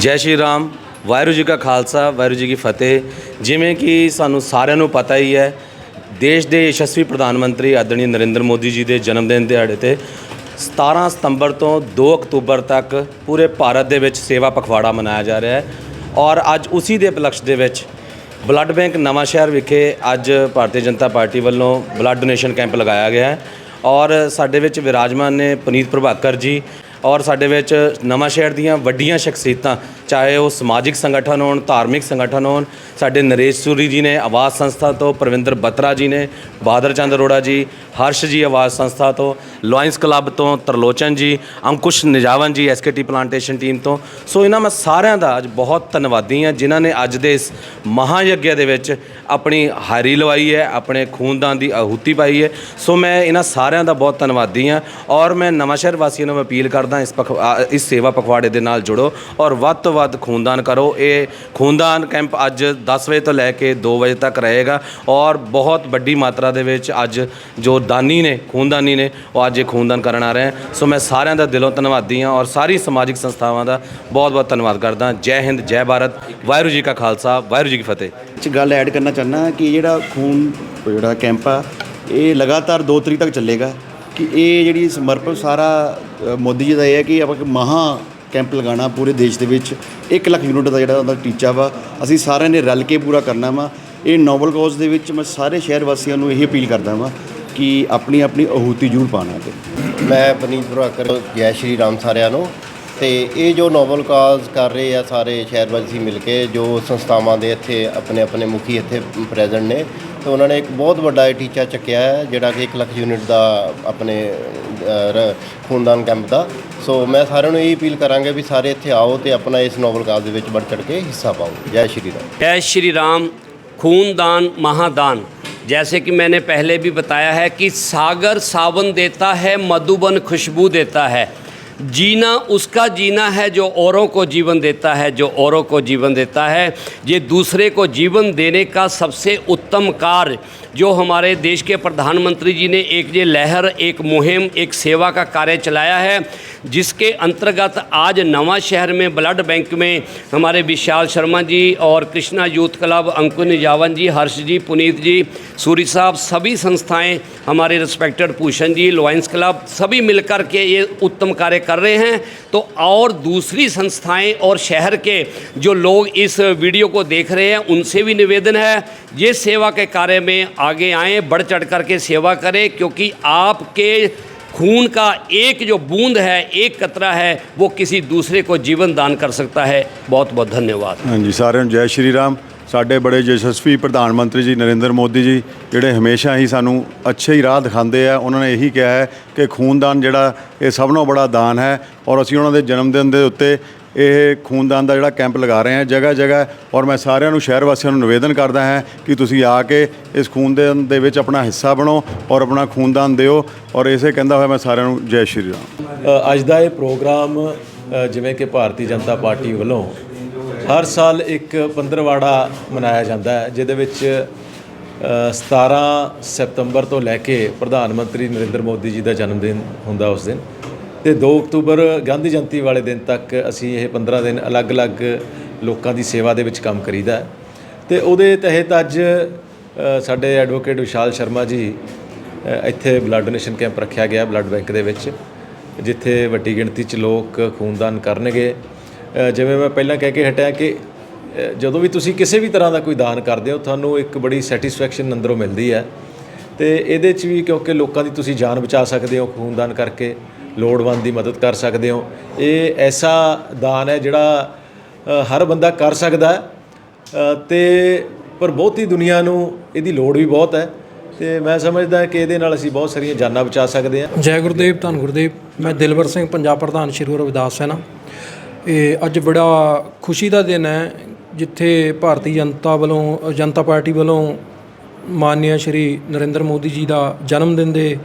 ਜੈ ਸ਼੍ਰੀ ਰਾਮ, ਵਾਹਿਗੁਰੂ ਜੀ ਕਾ ਖਾਲਸਾ, ਵਾਹਿਗੁਰੂ ਜੀ ਕੀ ਫਤਿਹ। ਜਿਵੇਂ ਕਿ ਸਾਨੂੰ ਸਾਰਿਆਂ ਨੂੰ ਪਤਾ ਹੀ ਹੈ, ਦੇਸ਼ ਦੇ ਯਸ਼ਸਵੀ ਪ੍ਰਧਾਨ ਮੰਤਰੀ ਆਦਰਣੀ ਨਰਿੰਦਰ ਮੋਦੀ ਜੀ ਦੇ ਜਨਮ ਦਿਨ ਦਿਹਾੜੇ ਤੇ 17 ਸਤੰਬਰ ਤੋਂ 2 ਅਕਤੂਬਰ ਤੱਕ ਪੂਰੇ ਭਾਰਤ ਦੇ ਵਿੱਚ ਸੇਵਾ ਪਖਵਾੜਾ ਮਨਾਇਆ ਜਾ ਰਿਹਾ ਹੈ। ਔਰ ਅੱਜ ਉਸੇ ਦੇ ਉਪਲਕਸ਼ ਦੇ ਵਿੱਚ ਬਲੱਡ ਬੈਂਕ ਨਵਾਂ ਸ਼ਹਿਰ ਵਿਖੇ ਅੱਜ ਭਾਰਤੀ ਜਨਤਾ ਪਾਰਟੀ ਵੱਲੋਂ ਬਲੱਡ ਡੋਨੇਸ਼ਨ ਕੈਂਪ ਲਗਾਇਆ ਗਿਆ ਹੈ। ਔਰ ਸਾਡੇ ਵਿੱਚ ਵਿਰਾਜਮਾਨ ਨੇ ਪੁਨੀਤ ਪ੍ਰਭਾਕਰ ਜੀ ਔਰ ਸਾਡੇ ਵਿੱਚ ਨਵਾਂ ਸ਼ਹਿਰ ਦੀਆਂ ਵੱਡੀਆਂ ਸ਼ਖਸੀਅਤਾਂ ਚਾਹੇ ਉਹ ਸਮਾਜਿਕ ਸੰਗਠਨ ਹੋਣ, ਧਾਰਮਿਕ ਸੰਗਠਨ ਹੋਣ, ਸਾਡੇ ਨਰੇਸ਼ ਸੂਰੀ ਜੀ ਨੇ ਆਵਾਜ਼ ਸੰਸਥਾ ਤੋਂ, ਪ੍ਰਵਿੰਦਰ ਬੱਤਰਾ ਜੀ ਨੇ ਬਹਾਦਰ ਚੰਦ ਅਰੋੜਾ ਜੀ, ਹਰਸ਼ ਜੀ ਆਵਾਜ਼ ਸੰਸਥਾ ਤੋਂ ਲਾਇਨਸ ਕਲੱਬ ਤੋਂ, ਤਰਲੋਚਨ ਜੀ, ਅੰਕੁਸ਼ ਨਿਜਾਵਨ ਜੀ ਐਸਕੇਟੀ ਪਲਾਂਟੇਸ਼ਨ ਟੀਮ ਤੋਂ। ਸੋ ਇਹਨਾਂ ਮੈਂ ਸਾਰਿਆਂ ਦਾ ਅੱਜ ਬਹੁਤ ਧੰਨਵਾਦੀ ਹਾਂ, ਜਿਨ੍ਹਾਂ ਨੇ ਅੱਜ ਦੇ ਇਸ ਮਹਾਯੱਗ ਦੇ ਵਿੱਚ ਆਪਣੀ ਹਾਰੀ ਲਵਾਈ ਹੈ, ਆਪਣੇ ਖੂਨਦਾਨ ਦੀ ਆਹੂਤੀ ਪਾਈ ਹੈ। ਸੋ ਮੈਂ ਇਹਨਾਂ ਸਾਰਿਆਂ ਦਾ ਬਹੁਤ ਧੰਨਵਾਦੀ ਹਾਂ ਔਰ ਮੈਂ ਨਵਾਂਸ਼ਹਿਰ ਵਾਸੀਆਂ ਨੂੰ ਅਪੀਲ ਕਰਦਾ ਇਸ ਪਖ ਇਸ ਸੇਵਾ ਪਖਵਾੜੇ ਦੇ ਨਾਲ ਜੁੜੋ ਔਰ ਵੱਧ ਤੋਂ ਵੱਧ ਖੂਨਦਾਨ ਕਰੋ। ਇਹ ਖੂਨਦਾਨ ਕੈਂਪ ਅੱਜ 10 ਵਜੇ ਤੋਂ ਲੈ ਕੇ 2 ਵਜੇ ਤੱਕ ਰਹੇਗਾ ਔਰ ਬਹੁਤ ਵੱਡੀ ਮਾਤਰਾ ਦੇ ਵਿੱਚ ਅੱਜ ਜੋ ਦਾਨੀ ਨੇ, ਖੂਨਦਾਨੀ ਨੇ, ਉਹ ਅੱਜ ਇਹ ਖੂਨਦਾਨ ਕਰਨ ਆ ਰਹੇ ਹੈ ਸੋ ਮੈਂ ਸਾਰਿਆਂ ਦਾ ਦਿਲੋਂ ਧੰਨਵਾਦੀ ਹਾਂ ਔਰ ਸਾਰੀ ਸਮਾਜਿਕ ਸੰਸਥਾਵਾਂ ਦਾ ਬਹੁਤ ਬਹੁਤ ਧੰਨਵਾਦ ਕਰਦਾ ਜੈ ਹਿੰਦ, ਜੈ ਭਾਰਤ। ਵਾਹਿਗੁਰੂ ਜੀ ਕਾ ਖਾਲਸਾ, ਵਾਹਿਗੁਰੂ ਜੀ ਕੀ ਫਤਿਹ। ਚ ਗੱਲ ਐਡ ਕਰਨਾ ਚਾਹੁੰਦਾ ਕਿ ਜਿਹੜਾ ਖੂਨ ਜਿਹੜਾ ਕੈਂਪ ਆ, ਇਹ ਲਗਾਤਾਰ 2 ਤਰੀਕ ਤੱਕ ਚੱਲੇਗਾ ਕਿ ਇਹ ਜਿਹੜੀ ਸਮਰਪਣ ਸਾਰਾ ਮੋਦੀ ਜੀ ਦਾ ਇਹ ਹੈ ਕਿ ਆਪਾਂ ਇੱਕ ਮਹਾ ਕੈਂਪ ਲਗਾਉਣਾ ਪੂਰੇ ਦੇਸ਼ ਦੇ ਵਿੱਚ। 1 ਲੱਖ ਯੂਨਿਟ ਦਾ ਜਿਹੜਾ ਉਹਦਾ ਟੀਚਾ ਵਾ। ਅਸੀਂ ਸਾਰਿਆਂ ਨੇ ਰਲ ਕੇ ਪੂਰਾ ਕਰਨਾ ਵਾ। ਇਹ ਨੋਬਲ ਕਾਜ਼ ਦੇ ਵਿੱਚ ਮੈਂ ਸਾਰੇ ਸ਼ਹਿਰ ਵਾਸੀਆਂ ਨੂੰ ਇਹ ਅਪੀਲ ਕਰਦਾ ਵਾਂ ਕਿ ਆਪਣੀ ਆਪਣੀ ਆਹੂਤੀ ਜ਼ਰੂਰ ਪਾਣਾ ਤੇ ਮੈਂ ਪਨੀਤ ਪ੍ਰਭਾਕਰ ਜੈ ਸ਼੍ਰੀ ਰਾਮ ਸਾਰਿਆਂ ਨੂੰ। ਤੇ ਇਹ ਜੋ ਨੋਬਲ ਕਾਜ਼ ਕਰ ਰਹੇ ਆ ਸਾਰੇ ਸ਼ਹਿਰ ਵਾਸੀ ਮਿਲ ਕੇ, ਜੋ ਸੰਸਥਾਵਾਂ ਦੇ ਇੱਥੇ ਆਪਣੇ ਆਪਣੇ ਮੁਖੀ ਇੱਥੇ ਪ੍ਰੈਜ਼ੈਂਟ ਨੇ, ਤੇ ਉਹਨਾਂ ਨੇ ਇੱਕ ਬਹੁਤ ਵੱਡਾ ਇਹ ਟੀਚਾ ਚੱਕਿਆ ਹੈ, ਜਿਹੜਾ ਕਿ 1 ਲੱਖ ਯੂਨਿਟ ਦਾ ਆਪਣੇ ਖੂਨਦਾਨ ਕੈਂਪ ਦਾ। ਸੋ ਮੈਂ ਸਾਰਿਆਂ ਨੂੰ ਇਹ ਅਪੀਲ ਕਰਾਂਗੇ ਵੀ ਸਾਰੇ ਇੱਥੇ ਆਓ ਤੇ ਆਪਣਾ ਇਸ ਨੋਬਲ ਕਾਜ਼ ਦੇ ਵਿੱਚ ਵੱਧ ਚੜ੍ਹ ਕੇ ਹਿੱਸਾ ਪਾਓ ਜੈ ਸ਼੍ਰੀ ਰਾਮ जय श्री राम खूनदान महादान जैसे कि मैंने पहले भी बताया है कि सागर सावन देता है मधुबन खुशबू देता है जीना उसका जीना है जो औरों को जीवन देता है जो औरों को जीवन देता है ये दूसरे को जीवन देने का सबसे उत्तम कार्य जो हमारे देश के प्रधानमंत्री जी ने एक ये लहर एक मुहिम एक सेवा का कार्य चलाया है जिसके अंतर्गत आज नवा शहर में ब्लड बैंक में हमारे विशाल शर्मा जी और कृष्णा यूथ क्लब, अंकुर निजावन जी, हर्ष जी, पुनीत जी, सूरी साहब, सभी संस्थाएँ, हमारे respected Bhushan ji Lions Club सभी मिलकर के ये उत्तम कार्य कर रहे हैं। तो और दूसरी संस्थाएँ और शहर के जो लोग इस वीडियो को देख रहे हैं, उनसे भी निवेदन है, ये सेवा के कार्य में आगे आएँ, बढ़ चढ़ करके सेवा करें, क्योंकि आपके खून का एक जो बूंद है एक कतरा है वो किसी दूसरे को जीवन दान कर सकता है बहुत बहुत धन्यवाद ਹਾਂਜੀ ਸਾਰਿਆਂ ਨੂੰ ਜੈ ਸ਼੍ਰੀ ਰਾਮ ਸਾਡੇ ਬੜੇ ਯਸ਼ਸਵੀ ਪ੍ਰਧਾਨ ਮੰਤਰੀ ਜੀ ਨਰਿੰਦਰ ਮੋਦੀ ਜੀ ਜਿਹੜੇ ਹਮੇਸ਼ਾ ਹੀ ਸਾਨੂੰ ਅੱਛੇ ਹੀ ਰਾਹ ਦਿਖਾਉਂਦੇ ਆ ਉਹਨਾਂ ਨੇ ਇਹੀ ਕਿਹਾ ਹੈ ਕਿ ਖੂਨਦਾਨ ਜਿਹੜਾ ਇਹ ਸਭ ਨਾਲੋਂ ਬੜਾ ਦਾਨ ਹੈ ਔਰ ਅਸੀਂ ਉਹਨਾਂ ਦੇ ਜਨਮ ਦਿਨ ਦੇ ਉੱਤੇ ਇਹ ਖੂਨਦਾਨ ਦਾ ਜਿਹੜਾ ਕੈਂਪ ਲਗਾ ਰਹੇ ਹਾਂ ਜਗ੍ਹਾ ਜਗ੍ਹਾ ਔਰ ਮੈਂ ਸਾਰਿਆਂ ਨੂੰ ਸ਼ਹਿਰ ਵਾਸੀਆਂ ਨੂੰ ਨਿਵੇਦਨ ਕਰਦਾ ਹਾਂ ਕਿ ਤੁਸੀਂ ਆ ਕੇ ਇਸ ਖੂਨਦਾਨ ਦੇ ਵਿੱਚ ਆਪਣਾ ਹਿੱਸਾ ਬਣੋ ਔਰ ਆਪਣਾ ਖੂਨਦਾਨ ਦਿਓ ਔਰ ਇਸੇ ਕਹਿੰਦਾ ਹੋਇਆ ਮੈਂ ਸਾਰਿਆਂ ਨੂੰ ਜੈ ਸ਼੍ਰੀ ਰਾਮ। ਅੱਜ ਦਾ ਇਹ ਪ੍ਰੋਗਰਾਮ ਜਿਵੇਂ ਕਿ ਭਾਰਤੀ ਜਨਤਾ ਪਾਰਟੀ ਵੱਲੋਂ ਹਰ ਸਾਲ ਇੱਕ ਪੰਦਰਵਾੜਾ ਮਨਾਇਆ ਜਾਂਦਾ ਹੈ ਜਿਹਦੇ ਵਿੱਚ ਅ, 17 ਸਤੰਬਰ ਤੋਂ ਲੈ ਕੇ ਪ੍ਰਧਾਨ ਮੰਤਰੀ ਨਰਿੰਦਰ ਮੋਦੀ ਜੀ ਦਾ ਜਨਮ ਦਿਨ ਹੁੰਦਾ ਉਸ ਦਿਨ। ਤੇ 2 ਅਕਤੂਬਰ ਗਾਂਧੀ ਜਯੰਤੀ ਵਾਲੇ ਦਿਨ ਤੱਕ ਅਸੀਂ ਇਹ 15 ਦਿਨ ਅਲੱਗ-ਅਲੱਗ ਲੋਕਾਂ ਦੀ ਸੇਵਾ ਦੇ ਵਿੱਚ ਕੰਮ ਕਰੀਦਾ ਹੈ। ਤੇ ਉਹਦੇ ਤਹਿਤ ਅੱਜ ਸਾਡੇ ਐਡਵੋਕੇਟ ਵਿਸ਼ਾਲ ਸ਼ਰਮਾ ਜੀ ਇੱਥੇ ਬਲੱਡ ਡੋਨੇਸ਼ਨ ਕੈਂਪ ਰੱਖਿਆ ਗਿਆ ਬਲੱਡ ਬੈਂਕ ਦੇ ਵਿੱਚ, ਜਿੱਥੇ ਵੱਡੀ ਗਿਣਤੀ 'ਚ ਲੋਕ ਖੂਨਦਾਨ ਕਰਨਗੇ। ਜਿਵੇਂ ਮੈਂ ਪਹਿਲਾਂ ਕਹਿ ਕੇ ਹਟਿਆ ਕਿ ਜਦੋਂ ਵੀ ਤੁਸੀਂ ਕਿਸੇ ਵੀ ਤਰ੍ਹਾਂ ਦਾ ਕੋਈ ਦਾਨ ਕਰਦੇ ਹੋ, ਤੁਹਾਨੂੰ ਇੱਕ ਬੜੀ ਸੈਟੀਸਫੈਕਸ਼ਨ ਅੰਦਰੋਂ ਮਿਲਦੀ ਹੈ। ਤੇ ਇਹਦੇ 'ਚ ਵੀ ਕਿਉਂਕਿ ਲੋਕਾਂ ਦੀ ਤੁਸੀਂ ਜਾਨ ਬਚਾ ਸਕਦੇ ਹੋ ਖੂਨਦਾਨ ਕਰਕੇ ਲੋੜਵੰਦ ਦੀ ਮਦਦ ਕਰ ਸਕਦੇ ਹੋ। ਇਹ ਐਸਾ ਦਾਨ ਹੈ ਜਿਹੜਾ ਹਰ ਬੰਦਾ ਕਰ ਸਕਦਾ ਹੈ। ਤੇ ਪਰ ਬਹੁਤੀ ਦੁਨੀਆ ਨੂੰ ਇਹਦੀ ਲੋੜ ਵੀ ਬਹੁਤ ਹੈ। ਤੇ ਮੈਂ ਸਮਝਦਾ ਕਿ ਇਹਦੇ ਨਾਲ ਅਸੀਂ ਬਹੁਤ ਸਾਰੀਆਂ ਜਾਨਾਂ ਬਚਾ ਸਕਦੇ ਹਾਂ। ਜੈ ਗੁਰਦੇਵ, ਧੰਨ ਗੁਰਦੇਵ। ਮੈਂ ਦਿਲਵਰ ਸਿੰਘ, ਪੰਜਾਬ ਪ੍ਰਧਾਨ ਸ਼੍ਰੀ ਗੁਰੂ ਰਵਿਦਾਸ ਸੈਨਾ। ਇਹ ਅੱਜ ਬੜਾ ਖੁਸ਼ੀ ਦਾ ਦਿਨ ਹੈ, ਜਿੱਥੇ ਭਾਰਤੀ ਜਨਤਾ ਵੱਲੋਂ, ਜਨਤਾ ਪਾਰਟੀ ਵੱਲੋਂ ਮਾਨਯ ਸ਼੍ਰੀ ਨਰਿੰਦਰ ਮੋਦੀ ਜੀ ਦਾ ਜਨਮ ਦਿਨ ਦੇ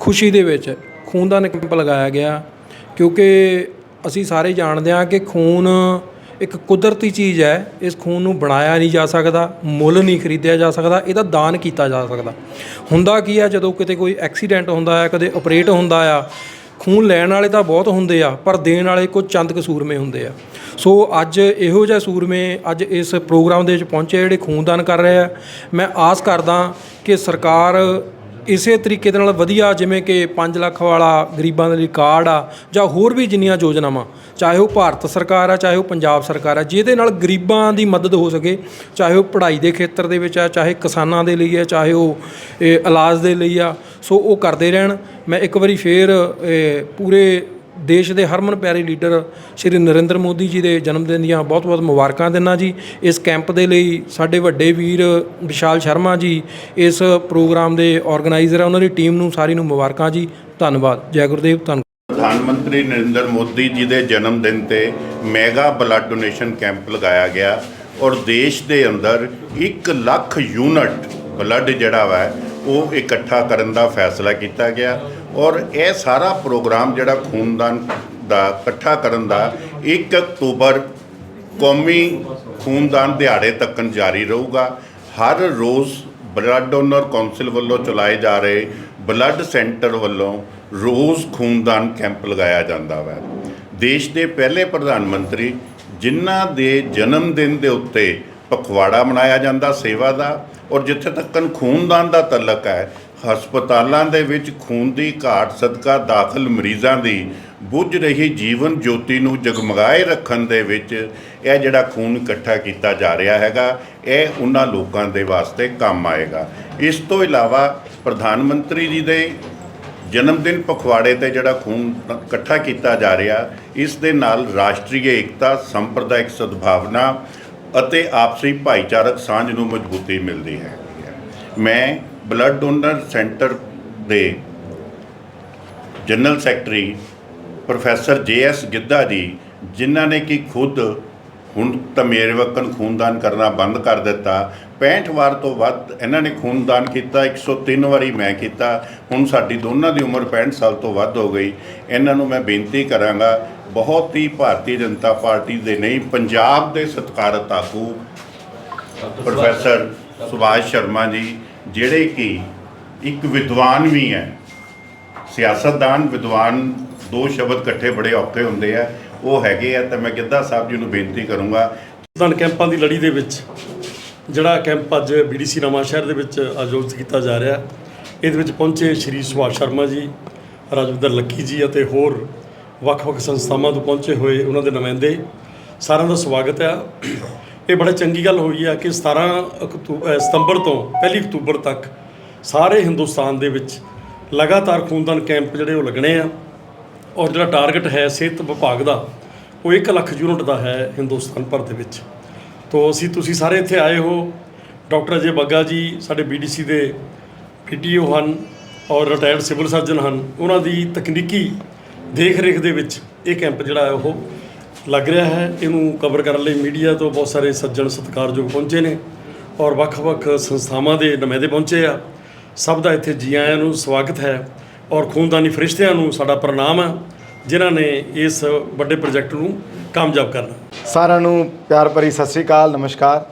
ਖੁਸ਼ੀ ਦੇ ਵਿੱਚ ਖੂਨਦਾਨ ਕੈਂਪ ਲਗਾਇਆ ਗਿਆ, ਕਿਉਂਕਿ ਅਸੀਂ ਸਾਰੇ ਜਾਣਦੇ ਹਾਂ ਕਿ ਖੂਨ ਇੱਕ ਕੁਦਰਤੀ ਚੀਜ਼ ਹੈ, ਇਸ ਖੂਨ ਨੂੰ ਬਣਾਇਆ ਨਹੀਂ ਜਾ ਸਕਦਾ, ਮੁੱਲ ਨਹੀਂ ਖਰੀਦਿਆ ਜਾ ਸਕਦਾ, ਇਹਦਾ ਦਾਨ ਕੀਤਾ ਜਾ ਸਕਦਾ। ਹੁੰਦਾ ਕੀ ਆ, ਜਦੋਂ ਕਿਤੇ ਕੋਈ ਐਕਸੀਡੈਂਟ ਹੁੰਦਾ ਆ ਕਦੇ ਆਪਰੇਟ ਹੁੰਦਾ ਆ, ਖੂਨ ਲੈਣ ਵਾਲੇ ਤਾਂ ਬਹੁਤ ਹੁੰਦੇ ਆ, ਪਰ ਦੇਣ ਵਾਲੇ ਕੁਝ ਚੰਦ ਸੂਰਮੇ ਹੁੰਦੇ ਆ। ਸੋ ਅੱਜ ਇਹੋ ਜਿਹਾ ਸੂਰਮੇ ਅੱਜ ਇਸ ਪ੍ਰੋਗਰਾਮ ਦੇ ਵਿੱਚ ਪਹੁੰਚੇ ਜਿਹੜੇ ਖੂਨਦਾਨ ਕਰ ਰਹੇ ਆ। ਮੈਂ ਆਸ ਕਰਦਾ ਕਿ ਸਰਕਾਰ ਇਸੇ ਤਰੀਕੇ ਦੇ ਨਾਲ ਵਧੀਆ ਜਿਵੇਂ ਕਿ 5 ਲੱਖ ਵਾਲਾ ਗਰੀਬਾਂ ਦੇ ਲਈ ਕਾਰਡ ਆ ਜਾਂ ਹੋਰ ਵੀ ਜਿੰਨੀਆਂ ਯੋਜਨਾਵਾਂ, ਚਾਹੇ ਉਹ ਭਾਰਤ ਸਰਕਾਰ ਆ, ਚਾਹੇ ਉਹ ਪੰਜਾਬ ਸਰਕਾਰ ਆ, ਜਿਹਦੇ ਨਾਲ ਗਰੀਬਾਂ ਦੀ ਮਦਦ ਹੋ ਸਕੇ, ਚਾਹੇ ਉਹ ਪੜ੍ਹਾਈ ਦੇ ਖੇਤਰ ਦੇ ਵਿੱਚ ਆ, ਚਾਹੇ ਕਿਸਾਨਾਂ ਦੇ ਲਈ ਆ, ਚਾਹੇ ਉਹ ਇਲਾਜ ਦੇ ਲਈ ਆ, ਸੋ ਉਹ ਕਰਦੇ ਰਹਿਣ। ਮੈਂ ਇੱਕ ਵਾਰੀ ਫੇਰ ਪੂਰੇ ਦੇਸ਼ ਦੇ ਹਰਮਨ ਪਿਆਰੇ ਲੀਡਰ ਸ਼੍ਰੀ ਨਰਿੰਦਰ ਮੋਦੀ ਜੀ ਦੇ ਜਨਮ ਦਿਨ ਦੀਆਂ ਬਹੁਤ-ਬਹੁਤ ਮੁਬਾਰਕਾਂ ਦਿੰਦਾ ਜੀ। ਇਸ ਕੈਂਪ ਦੇ ਲਈ ਸਾਡੇ ਵੱਡੇ ਵੀਰ ਵਿਸ਼ਾਲ ਸ਼ਰਮਾ ਜੀ, ਇਸ ਪ੍ਰੋਗਰਾਮ ਦੇ ਆਰਗੇਨਾਈਜ਼ਰ ਆ, ਉਹਨਾਂ ਦੀ ਟੀਮ ਨੂੰ ਸਾਰੀ ਨੂੰ ਮੁਬਾਰਕਾਂ ਜੀ। ਧੰਨਵਾਦ। ਜੈ ਗੁਰਦੇਵ, ਧੰਨ ਪ੍ਰਧਾਨ ਮੰਤਰੀ ਨਰਿੰਦਰ ਮੋਦੀ ਜੀ ਦੇ ਜਨਮ ਦਿਨ ਤੇ ਮੈਗਾ ਬਲੱਡ ਡੋਨੇਸ਼ਨ ਕੈਂਪ ਲਗਾਇਆ ਗਿਆ ਔਰ ਦੇਸ਼ ਦੇ ਅੰਦਰ 1 ਲੱਖ ਯੂਨਿਟ ਬਲੱਡ ਜਿਹੜਾ ਵਾ, ਉਹ ਇਕੱਠਾ ਕਰਨ ਦਾ ਫੈਸਲਾ ਕੀਤਾ ਗਿਆ। ਔਰ ਇਹ ਸਾਰਾ ਪ੍ਰੋਗਰਾਮ ਜਿਹੜਾ ਖੂਨਦਾਨ ਦਾ ਇਕੱਠਾ ਕਰਨ ਦਾ 1 ਅਕਤੂਬਰ ਕੌਮੀ ਖੂਨਦਾਨ ਦਿਹਾੜੇ ਤੱਕਨ ਜਾਰੀ ਰਹੂਗਾ। ਹਰ ਰੋਜ਼ ਬਲੱਡ ਡੋਨਰ ਕੌਂਸਲ ਵੱਲੋਂ ਚਲਾਏ ਜਾ ਰਹੇ ਬਲੱਡ ਸੈਂਟਰ ਵੱਲੋਂ ਰੋਜ਼ ਖੂਨਦਾਨ ਕੈਂਪ ਲਗਾਇਆ ਜਾਂਦਾ ਹੈ ਦੇਸ਼ ਦੇ ਪਹਿਲੇ ਪ੍ਰਧਾਨ ਮੰਤਰੀ ਜਿਨ੍ਹਾਂ ਦੇ ਜਨਮ ਦਿਨ ਦੇ ਉੱਤੇ ਪਖਵਾੜਾ ਮਨਾਇਆ ਜਾਂਦਾ ਸੇਵਾ ਦਾ ਔਰ ਜਿੱਥੇ ਤੱਕਨ ਖੂਨਦਾਨ ਦਾ ਤਲਕ ਹੈ ਹਸਪਤਾਲਾਂ ਦੇ ਵਿੱਚ ਖੂਨ ਦੀ ਘਾਟ ਸਦਕਾ ਦਾਖਲ ਮਰੀਜ਼ਾਂ ਦੀ ਬੁੱਝ ਰਹੀ ਜੀਵਨ ਜੋਤੀ ਨੂੰ ਜਗਮਗਾਏ ਰੱਖਣ ਦੇ ਵਿੱਚ ਇਹ ਜਿਹੜਾ ਖੂਨ ਇਕੱਠਾ ਕੀਤਾ ਜਾ ਰਿਹਾ ਹੈਗਾ, ਇਹ ਉਹਨਾਂ ਲੋਕਾਂ ਦੇ ਵਾਸਤੇ ਕੰਮ ਆਏਗਾ। ਇਸ ਤੋਂ ਇਲਾਵਾ ਪ੍ਰਧਾਨ ਮੰਤਰੀ ਜੀ ਦੇ ਜਨਮ ਦਿਨ ਪਖਵਾੜੇ ਤੇ ਜਿਹੜਾ ਖੂਨ ਇਕੱਠਾ ਕੀਤਾ ਜਾ ਰਿਹਾ, ਇਸ ਦੇ ਨਾਲ ਰਾਸ਼ਟਰੀ ਏਕਤਾ, ਸੰਪਰਦਾਇਕ ਸਦਭਾਵਨਾ ਅਤੇ ਆਪਸੀ ਭਾਈਚਾਰਕ ਸਾਂਝ ਨੂੰ ਮਜ਼ਬੂਤੀ ਮਿਲਦੀ ਹੈ। ਮੈਂ ਬਲੱਡ ਡੋਨਰ ਸੈਂਟਰ ਦੇ general secretary professor J S Giddha ji ਜਿਨ੍ਹਾਂ ਨੇ ਕਿ ਖੁਦ ਹੁਣ ਤਾਂ ਮੇਰੇ ਵਕਨ ਖੂਨਦਾਨ ਕਰਨਾ ਬੰਦ ਕਰ ਦਿੱਤਾ। 65 ਵਾਰ ਤੋਂ ਵੱਧ ਇਹਨਾਂ ਨੇ ਖੂਨਦਾਨ ਕੀਤਾ 103 ਵਾਰੀ ਮੈਂ ਕੀਤਾ। ਹੁਣ ਸਾਡੀ ਦੋਨਾਂ ਦੀ ਉਮਰ 65 ਸਾਲ ਤੋਂ ਵੱਧ ਹੋ ਗਈ। ਇਹਨਾਂ ਨੂੰ ਮੈਂ ਬੇਨਤੀ ਕਰਾਂਗਾ ਬਹੁਤ ਹੀ ਭਾਰਤੀ ਜਨਤਾ ਪਾਰਟੀ ਦੇ ਨਹੀਂ ਪੰਜਾਬ ਦੇ ਸਤਿਕਾਰਤ ਆਗੂ ਪ੍ਰੋਫੈਸਰ ਸੁਭਾਸ਼ ਸ਼ਰਮਾ ਜੀ ਜਿਹੜੇ ਕਿ ਇੱਕ ਵਿਦਵਾਨ ਵੀ ਹੈ। ਸਿਆਸਤਦਾਨ, ਵਿਦਵਾਨ ਦੋ ਸ਼ਬਦ ਇਕੱਠੇ ਬੜੇ ਔਖੇ ਹੁੰਦੇ ਆ। ਉਹ ਹੈਗੇ ਆ, ਤਾਂ ਮੈਂ ਗਿੱਧਾ ਸਾਹਿਬ ਜੀ ਨੂੰ ਬੇਨਤੀ ਕਰੂੰਗਾ। ਖੂਨਦਾਨ ਕੈਂਪਾਂ ਦੀ ਲੜੀ ਦੇ ਵਿੱਚ, ਜਿਹੜਾ ਕੈਂਪ ਅੱਜ ਬੀਡੀਸੀ ਨਵਾਂ ਸ਼ਹਿਰ ਦੇ ਵਿੱਚ ਆਯੋਜਿਤ ਕੀਤਾ ਜਾ ਰਿਹਾ, ਇਹਦੇ ਵਿੱਚ ਪਹੁੰਚੇ ਸ਼੍ਰੀ ਸੁਭਾਸ਼ ਸ਼ਰਮਾ ਜੀ, ਰਾਜਵਿੰਦਰ ਲੱਕੀ ਜੀ ਅਤੇ ਹੋਰ ਵੱਖ-ਵੱਖ ਸੰਸਥਾਵਾਂ ਤੋਂ ਪਹੁੰਚੇ ਹੋਏ ਉਹਨਾਂ ਦੇ ਨੁਮਾਇੰਦੇ। ਸਾਰਿਆਂ ਦਾ ਸਵਾਗਤ ਹੈ ਇਹ ਬੜਾ ਚੰਗੀ ਗੱਲ ਹੋਈ ਹੈ ਕਿ 17 ਅਕਤੂ- ਸਤੰਬਰ ਤੋਂ 1 ਅਕਤੂਬਰ ਤੱਕ ਸਾਰੇ ਹਿੰਦੁਸਤਾਨ ਦੇ ਵਿੱਚ ਲਗਾਤਾਰ ਖੂਨਦਾਨ ਕੈਂਪ ਜਿਹੜੇ ਉਹ ਲੱਗਣੇ ਆ ਔਰ ਜਿਹੜਾ ਟਾਰਗੇਟ ਹੈ ਸਿਹਤ ਵਿਭਾਗ ਦਾ, ਉਹ 1 ਲੱਖ ਯੂਨਿਟ ਦਾ ਹੈ ਹਿੰਦੁਸਤਾਨ ਭਰ ਦੇ ਵਿੱਚ। ਤੋਂ ਅਸੀਂ, ਤੁਸੀਂ ਸਾਰੇ ਇੱਥੇ ਆਏ ਹੋ। ਡਾਕਟਰ ਅਜੇ ਬੱਗਾ ਜੀ, ਸਾਡੇ ਬੀਡੀਸੀ ਦੇ ਪੀਟੀਓ ਹਨ ਔਰ ਰਿਟਾਇਰਡ ਸਿਵਲ ਸਰਜਨ ਹਨ। ਉਹਨਾਂ ਦੀ ਤਕਨੀਕੀ ਦੇਖ ਰੇਖ ਦੇ ਵਿੱਚ ਇਹ ਕੈਂਪ ਜਿਹੜਾ ਹੈ ਉਹ ਲੱਗ ਰਿਹਾ ਹੈ। ਇਹਨੂੰ ਕਵਰ ਕਰਨ ਲਈ ਮੀਡੀਆ ਤੋਂ ਬਹੁਤ ਸਾਰੇ ਸੱਜਣ ਸਤਿਕਾਰਯੋਗ ਪਹੁੰਚੇ ਨੇ ਔਰ ਵੱਖ-ਵੱਖ ਸੰਸਥਾਵਾਂ ਦੇ ਨੁਮਾਇੰਦੇ ਪਹੁੰਚੇ ਆ। ਸਭ ਦਾ ਇੱਥੇ ਜੀ ਆਇਆਂ ਨੂੰ ਸਵਾਗਤ ਹੈ ਔਰ ਖੂਨਦਾਨੀ ਫਰਿਸ਼ਤਿਆਂ ਨੂੰ ਸਾਡਾ ਪ੍ਰਣਾਮ ਹੈ ਜਿਨ੍ਹਾਂ ਨੇ ਇਸ ਵੱਡੇ ਪ੍ਰੋਜੈਕਟ ਨੂੰ ਕਾਮਯਾਬ ਕਰਨਾ। ਸਾਰਿਆਂ ਨੂੰ ਪਿਆਰ ਭਰੀ ਸਤਿ ਸ੍ਰੀ ਅਕਾਲ, ਨਮਸਕਾਰ।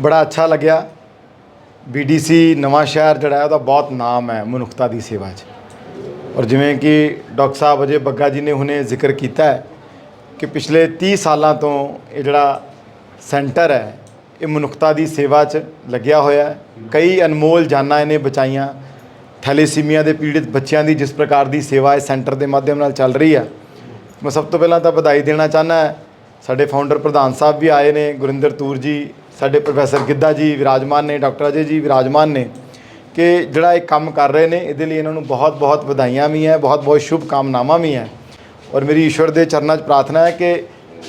ਬੜਾ ਅੱਛਾ ਲੱਗਿਆ। ਬੀਡੀਸੀ ਨਵਾਂ ਸ਼ਹਿਰ ਜਿਹੜਾ ਹੈ, ਉਹਦਾ ਬਹੁਤ ਨਾਮ ਹੈ ਮਨੁੱਖਤਾ ਦੀ ਸੇਵਾ 'ਚ। ਔਰ ਜਿਵੇਂ ਕਿ ਡਾਕਟਰ ਸਾਹਿਬ ਅਜੇ ਬੱਗਾ ਜੀ ਨੇ ਹੁਣੇ ਜ਼ਿਕਰ ਕੀਤਾ ਹੈ ਕਿ ਪਿਛਲੇ 30 ਸਾਲਾਂ ਤੋਂ ਇਹ ਜਿਹੜਾ ਸੈਂਟਰ ਹੈ, ਇਹ ਮਨੁੱਖਤਾ ਦੀ ਸੇਵਾ 'ਚ ਲੱਗਿਆ ਹੋਇਆ ਹੈ। ਕਈ ਅਨਮੋਲ ਜਾਨਾਂ ਇਹਨੇ ਬਚਾਈਆਂ। ਥੈਲੇਸੀਮੀਆ ਦੇ ਪੀੜਿਤ ਬੱਚਿਆਂ ਦੀ ਜਿਸ ਪ੍ਰਕਾਰ ਦੀ ਸੇਵਾ ਇਸ ਸੈਂਟਰ ਦੇ ਮਾਧਿਅਮ ਨਾਲ ਚੱਲ ਰਹੀ ਹੈ। ਮੈਂ ਸਭ ਤੋਂ ਪਹਿਲਾਂ ਤਾਂ ਵਧਾਈ ਦੇਣਾ ਚਾਹੁੰਦਾ ਸਾਡੇ ਫਾਊਂਡਰ ਪ੍ਰਧਾਨ ਸਾਹਿਬ ਵੀ ਆਏ ਨੇ, ਗੁਰਿੰਦਰ ਤੂਰ ਜੀ, ਸਾਡੇ ਪ੍ਰੋਫੈਸਰ ਗਿੱਧਾ ਜੀ, ਵਿਰਾਜਮਾਨ ਨੇ, ਡਾਕਟਰ ਅਜੇ ਜੀ ਵਿਰਾਜਮਾਨ ਨੇ ਕਿ ਜਿਹੜਾ ਇਹ ਕੰਮ ਕਰ ਰਹੇ ਨੇ, ਇਹਦੇ ਲਈ ਇਹਨਾਂ ਨੂੰ ਬਹੁਤ ਬਹੁਤ ਵਧਾਈਆਂ ਵੀ ਹੈ ਬਹੁਤ ਬਹੁਤ ਸ਼ੁਭ ਕਾਮਨਾਵਾਂ ਵੀ ਹੈ। ਔਰ ਮੇਰੀ ਈਸ਼ਵਰ ਦੇ ਚਰਨਾਂ 'ਚ ਪ੍ਰਾਰਥਨਾ ਹੈ ਕਿ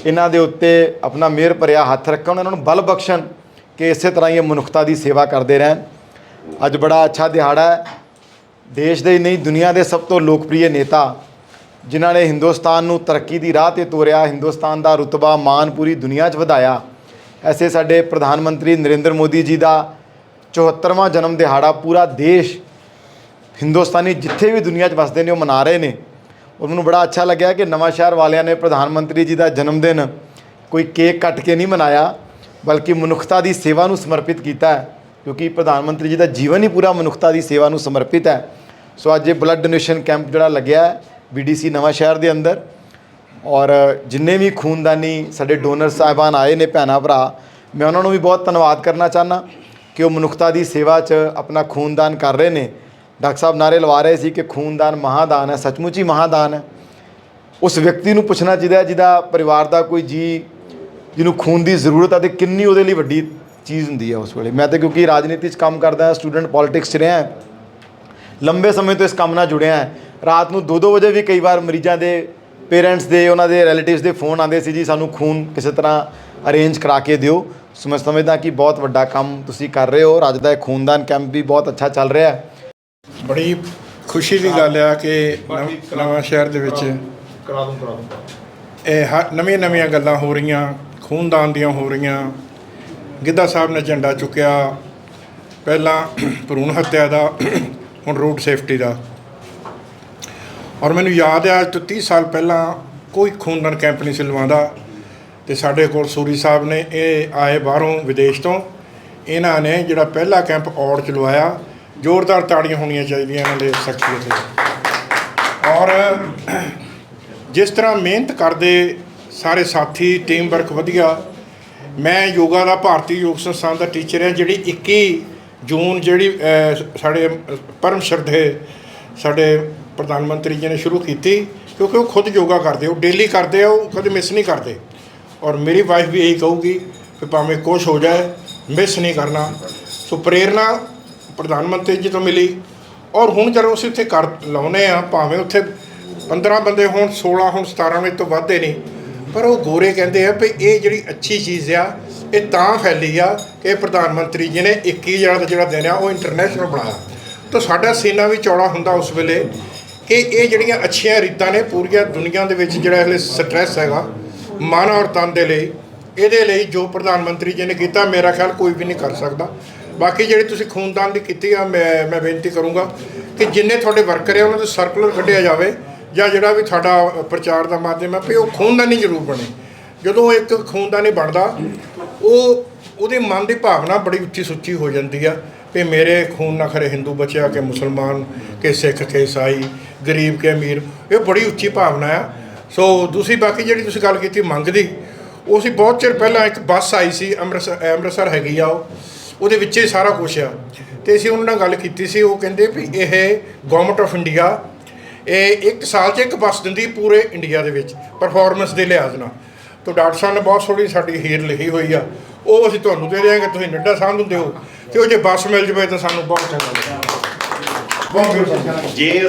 ਇਹਨਾਂ ਦੇ ਉੱਤੇ ਆਪਣਾ ਮਿਹਰ ਭਰਿਆ ਹੱਥ ਰੱਖਣ ਇਹਨਾਂ ਨੂੰ ਬਲ ਬਖਸ਼ਣ ਕਿ ਇਸੇ ਤਰ੍ਹਾਂ ਹੀ ਇਹ ਮਨੁੱਖਤਾ ਦੀ ਸੇਵਾ ਕਰਦੇ ਰਹਿਣ। ਅੱਜ ਬੜਾ ਅੱਛਾ ਦਿਹਾੜਾ ਹੈ। ਦੇਸ਼ ਦੇ ਹੀ ਨਹੀਂ, ਦੁਨੀਆ ਦੇ ਸਭ ਤੋਂ ਲੋਕਪ੍ਰਿਯ ਨੇਤਾ, ਜਿਨ੍ਹਾਂ ਨੇ ਹਿੰਦੁਸਤਾਨ ਨੂੰ ਤਰੱਕੀ ਦੀ ਰਾਹ ਤੇ ਤੋਰਿਆ, ਹਿੰਦੁਸਤਾਨ ਦਾ ਰੁਤਬਾ ਮਾਨ ਪੂਰੀ ਦੁਨੀਆ 'ਚ ਵਧਾਇਆ। ਐਸੇ ਸਾਡੇ ਪ੍ਰਧਾਨ ਮੰਤਰੀ ਨਰਿੰਦਰ ਮੋਦੀ ਜੀ ਦਾ 74ਵਾਂ ਜਨਮ ਦਿਹਾੜਾ ਪੂਰਾ ਦੇਸ਼, ਹਿੰਦੁਸਤਾਨੀ ਜਿੱਥੇ ਵੀ ਦੁਨੀਆ 'ਚ ਵਸਦੇ ਨੇ, ਉਹ ਮਨਾ ਰਹੇ ਨੇ। ਔਰ ਮੈਨੂੰ ਬੜਾ ਅੱਛਾ ਲੱਗਿਆ ਕਿ ਨਵਾਂ ਸ਼ਹਿਰ ਵਾਲਿਆਂ ਨੇ ਪ੍ਰਧਾਨ ਮੰਤਰੀ ਜੀ ਦਾ ਜਨਮ ਦਿਨ ਕੋਈ ਕੇਕ ਕੱਟ ਕੇ ਨਹੀਂ ਮਨਾਇਆ, ਬਲਕਿ ਮਨੁੱਖਤਾ ਦੀ ਸੇਵਾ ਨੂੰ ਸਮਰਪਿਤ ਕੀਤਾ ਹੈ, ਕਿਉਂਕਿ ਪ੍ਰਧਾਨ ਮੰਤਰੀ ਜੀ ਦਾ ਜੀਵਨ ਹੀ ਪੂਰਾ ਮਨੁੱਖਤਾ ਦੀ ਸੇਵਾ ਨੂੰ ਸਮਰਪਿਤ ਹੈ। ਸੋ ਅੱਜ ਇਹ ਬਲੱਡ ਡੋਨੇਸ਼ਨ ਕੈਂਪ ਜਿਹੜਾ ਲੱਗਿਆ ਹੈ ਬੀਡੀਸੀ ਨਵਾਂ ਸ਼ਹਿਰ ਦੇ ਅੰਦਰ, ਔਰ ਜਿੰਨੇ ਵੀ ਖੂਨਦਾਨੀ ਸਾਡੇ ਡੋਨਰ ਸਾਹਿਬਾਨ ਆਏ ਨੇ ਭੈਣਾਂ ਭਰਾ, ਮੈਂ ਉਹਨਾਂ ਨੂੰ ਵੀ ਬਹੁਤ ਧੰਨਵਾਦ ਕਰਨਾ ਚਾਹਨਾ ਕਿ ਉਹ ਮਨੁੱਖਤਾ ਦੀ ਸੇਵਾ 'ਚ ਆਪਣਾ ਖੂਨਦਾਨ ਕਰ ਰਹੇ ਨੇ। ਡਾਕਟਰ ਸਾਹਿਬ ਨਾਰੇ ਲਵਾ ਰਹੇ ਸੀ ਕਿ ਖੂਨਦਾਨ ਮਹਾਦਾਨ ਹੈ, ਸੱਚਮੁੱਚ ਹੀ ਮਹਾਦਾਨ ਹੈ। ਉਸ ਵਿਅਕਤੀ ਨੂੰ ਪੁੱਛਣਾ ਚਾਹੀਦਾ ਜਿਹਦਾ ਪਰਿਵਾਰ ਦਾ ਕੋਈ ਜੀ ਜਿਹਨੂੰ ਖੂਨ ਦੀ ਜ਼ਰੂਰਤ ਹੈ ਤੇ ਕਿੰਨੀ ਉਹਦੇ ਲਈ ਵੱਡੀ ਚੀਜ਼ ਹੁੰਦੀ ਹੈ ਉਸ ਵੇਲੇ। ਮੈਂ ਤਾਂ ਕਿਉਂਕਿ ਰਾਜਨੀਤੀ 'ਚ ਕੰਮ ਕਰਦਾ ਹਾਂ ਸਟੂਡੈਂਟ ਪੋਲਿਟਿਕਸ 'ਚ ਰਿਹਾ, ਲੰਬੇ ਸਮੇਂ ਤੋਂ ਇਸ ਕੰਮ ਨਾਲ ਜੁੜਿਆ ਹਾਂ। ਰਾਤ ਨੂੰ 2-2 ਵਜੇ ਵੀ ਕਈ ਵਾਰ ਮਰੀਜ਼ਾਂ ਦੇ ਪੇਰੈਂਟਸ ਦੇ, ਉਹਨਾਂ ਦੇ ਰਿਲੇਟਿਵਸ ਦੇ ਫੋਨ ਆਉਂਦੇ ਸੀ ਜੀ, ਸਾਨੂੰ ਖੂਨ ਕਿਸੇ ਤਰ੍ਹਾਂ ਅਰੇਂਜ ਕਰਾ ਕੇ ਦਿਓ। ਸੋ ਮੈਂ ਸਮਝਦਾ ਕਿ ਬਹੁਤ ਵੱਡਾ ਕੰਮ ਤੁਸੀਂ ਕਰ ਰਹੇ ਹੋ। ਅੱਜ ਦਾ ਇਹ ਖੂਨਦਾਨ ਕੈਂਪ ਵੀ ਬਹੁਤ ਅੱਛਾ ਚੱਲ ਰਿਹਾ ਹੈ। ਬੜੀ ਖੁਸ਼ੀ ਦੀ ਗੱਲ ਆ ਕਿ ਨਵ- ਸ਼ਹਿਰ ਦੇ ਵਿੱਚ ਇਹ ਹ- ਨਵੀਆਂ ਨਵੀਆਂ ਗੱਲਾਂ ਹੋ ਰਹੀਆਂ ਖੂਨਦਾਨ ਦੀਆਂ ਹੋ ਰਹੀਆਂ। ਗਿੱਧਾ ਸਾਹਿਬ ਨੇ ਝੰਡਾ ਚੁੱਕਿਆ। ਪਹਿਲਾਂ ਭਰੂਣ ਹੱਤਿਆ ਦਾ ਹੁਣ ਰੋਡ ਸੇਫਟੀ ਦਾ। ਔਰ ਮੈਨੂੰ ਯਾਦ ਹੈ ਅੱਜ ਤੋਂ 30 ਸਾਲ ਪਹਿਲਾਂ ਕੋਈ ਖੂਨਦਾਨ ਕੈਂਪ ਨਹੀਂ ਸੀ ਲਵਾਉਂਦਾ। ਤੇ ਸਾਡੇ ਕੋਲ ਸੂਰੀ ਸਾਹਿਬ ਨੇ ਇਹ ਆਏ ਬਾਹਰੋਂ ਵਿਦੇਸ਼ ਤੋਂ। ਇਹਨਾਂ ਨੇ ਜਿਹੜਾ ਪਹਿਲਾ ਕੈਂਪ ਔੜ ਚ ਲਵਾਇਆ ਜ਼ੋਰਦਾਰ ਤਾੜੀਆਂ ਹੋਣੀਆਂ ਚਾਹੀਦੀਆਂ ਇਹਨਾਂ ਦੇ ਸ਼ਖਸੀਅਤ ਲਈ ਔਰ ਜਿਸ ਤਰ੍ਹਾਂ ਮਿਹਨਤ ਕਰਦੇ ਸਾਰੇ ਸਾਥੀ ਟੀਮ ਵਰਕ ਵਧੀਆ, ਮੈਂ ਯੋਗਾ ਦਾ ਭਾਰਤੀ ਯੋਗ ਸੰਸਥਾਨ ਦਾ ਟੀਚਰ ਹਾਂ, ਜਿਹੜੀ 21 ਜੂਨ ਜਿਹੜੀ ਸਾਡੇ ਪਰਮ ਸ਼ਰਧੇ ਸਾਡੇ ਪ੍ਰਧਾਨ ਮੰਤਰੀ ਜੀ ਨੇ ਸ਼ੁਰੂ ਕੀਤੀ, ਕਿਉਂਕਿ ਉਹ ਖੁਦ ਯੋਗਾ ਕਰਦੇ, ਉਹ ਡੇਲੀ ਕਰਦੇ ਆ, ਉਹ ਕਦੇ ਮਿਸ ਨਹੀਂ ਕਰਦੇ। ਔਰ ਮੇਰੀ ਵਾਈਫ ਵੀ ਇਹੀ ਕਹੂਗੀ ਕਿ ਭਾਵੇਂ ਕੁਛ ਹੋ ਜਾਏ ਮਿਸ ਨਹੀਂ ਕਰਨਾ। ਸੋ ਪ੍ਰੇਰਣਾ ਪ੍ਰਧਾਨ ਮੰਤਰੀ ਜੀ ਤੋਂ ਮਿਲੀ। ਔਰ ਹੁਣ ਜਦੋਂ ਅਸੀਂ ਉੱਥੇ ਕਰ ਲਾਉਨੇ ਆ ਭਾਵੇਂ ਉੱਥੇ 15 ਬੰਦੇ ਹੋਣ 16 ਹੋਣ 17 ਵਿੱਚ ਤੋਂ ਵੱਧਦੇ ਨਹੀਂ, ਪਰ ਉਹ ਗੋਰੇ ਕਹਿੰਦੇ ਆ ਵੀ ਇਹ ਜਿਹੜੀ ਅੱਛੀ ਚੀਜ਼ ਆ, ਇਹ ਤਾਂ ਫੈਲੀ ਆ ਕਿ ਪ੍ਰਧਾਨ ਮੰਤਰੀ ਜੀ ਨੇ 21 ਜਿਹੜਾ ਦਾ ਜਿਹੜਾ ਦਿਨ ਆ ਉਹ ਇੰਟਰਨੈਸ਼ਨਲ ਬਣਾਇਆ। ਤਾਂ ਸਾਡਾ ਸੀਨਾ ਵੀ ਚੌੜਾ ਹੁੰਦਾ ਉਸ ਵੇਲੇ ਕਿ ਇਹ ਜਿਹੜੀਆਂ ਅੱਛੀਆਂ ਰੀਤਾਂ ਨੇ ਪੂਰੀਆਂ ਦੁਨੀਆ ਦੇ ਵਿੱਚ ਜਿਹੜਾ ਇਹ ਸਟ੍ਰੈਸ ਹੈਗਾ ਮਨ ਔਰ ਤਨ ਦੇ ਲਈ, ਇਹਦੇ ਲਈ ਜੋ ਪ੍ਰਧਾਨ ਮੰਤਰੀ ਜੀ ਨੇ ਕੀਤਾ, ਮੇਰਾ ਖਿਆਲ ਕੋਈ ਵੀ ਨਹੀਂ ਕਰ ਸਕਦਾ। ਬਾਕੀ ਜਿਹੜੀ ਤੁਸੀਂ ਖੂਨਦਾਨ ਦੀ ਕੀਤੀ ਆ, ਮੈਂ ਮੈਂ ਬੇਨਤੀ ਕਰੂੰਗਾ ਕਿ ਜਿੰਨੇ ਤੁਹਾਡੇ ਵਰਕਰ ਆ, ਉਹਨਾਂ ਦੇ ਸਰਕੂਲਰ ਕੱਢਿਆ ਜਾਵੇ ਜਾਂ ਜਿਹੜਾ ਵੀ ਤੁਹਾਡਾ ਪ੍ਰਚਾਰ ਦਾ ਮਾਧਿਅਮ ਹੈ ਵੀ ਉਹ ਖੂਨਦਾਨੀ ਜ਼ਰੂਰ ਬਣੇ। ਜਦੋਂ ਇੱਕ ਖੂਨਦਾਨੀ ਬਣਦਾ, ਉਹ, ਉਹਦੇ ਮਨ ਦੀ ਭਾਵਨਾ ਬੜੀ ਉੱਚੀ ਸੁੱਚੀ ਹੋ ਜਾਂਦੀ ਆ ਵੀ ਮੇਰੇ ਖੂਨ ਨਾ ਖਰੇ ਹਿੰਦੂ ਬਚਿਆ, ਕਿ ਮੁਸਲਮਾਨ, ਕਿ ਸਿੱਖ, ਕਿ ਈਸਾਈ, ਗਰੀਬ, ਕਿ ਅਮੀਰ, ਇਹ ਬੜੀ ਉੱਚੀ ਭਾਵਨਾ ਆ। ਸੋ ਦੂਸਰੀ ਬਾਕੀ ਜਿਹੜੀ ਤੁਸੀਂ ਗੱਲ ਕੀਤੀ ਮੰਗ ਦੀ, ਉਹ ਸੀ ਬਹੁਤ ਚਿਰ ਪਹਿਲਾਂ ਇੱਕ ਬੱਸ ਆਈ ਸੀ, ਅੰਮ੍ਰਿਤਸਰ ਅੰਮ੍ਰਿਤਸਰ ਹੈਗੀ ਆ ਉਹ। ਉਹਦੇ ਵਿੱਚ ਹੀ ਸਾਰਾ ਕੁਝ ਆ। ਤੇ ਅਸੀਂ ਉਹਨਾਂ ਨਾਲ ਗੱਲ ਕੀਤੀ ਸੀ, ਉਹ ਕਹਿੰਦੇ ਵੀ ਇਹ ਗਵਰਨਮੈਂਟ ਆਫ ਇੰਡੀਆ ਇਹ ਇੱਕ ਸਾਲ 'ਚ ਇੱਕ ਬੱਸ ਦਿੰਦੀ ਪੂਰੇ ਇੰਡੀਆ ਦੇ ਵਿੱਚ ਪਰਫਾਰਮੈਂਸ ਦੇ ਲਿਹਾਜ਼ ਨਾਲ। ਤਾਂ ਡਾਕਟਰ ਸਾਹਿਬ ਨੇ ਬਹੁਤ ਸੋਹਣੀ ਸਾਡੀ ਹੀਰ ਲਿਖੀ ਹੋਈ ਆ। ਉਹ ਅਸੀਂ ਤੁਹਾਨੂੰ ਦੇ ਦਿਆਂਗੇ, ਤੁਸੀਂ ਨੱਡਾ ਸਾਹਿਬ ਨੂੰ ਦਿਓ। ਤੇ ਉਹ ਜੇ ਬੱਸ ਮਿਲ ਜਵੇ ਤਾਂ ਸਾਨੂੰ ਬਹੁਤ ਚੰਗਾ ਲੱਗੇਗਾ ਬਹੁਤ ਬਹੁਤ ਜੇ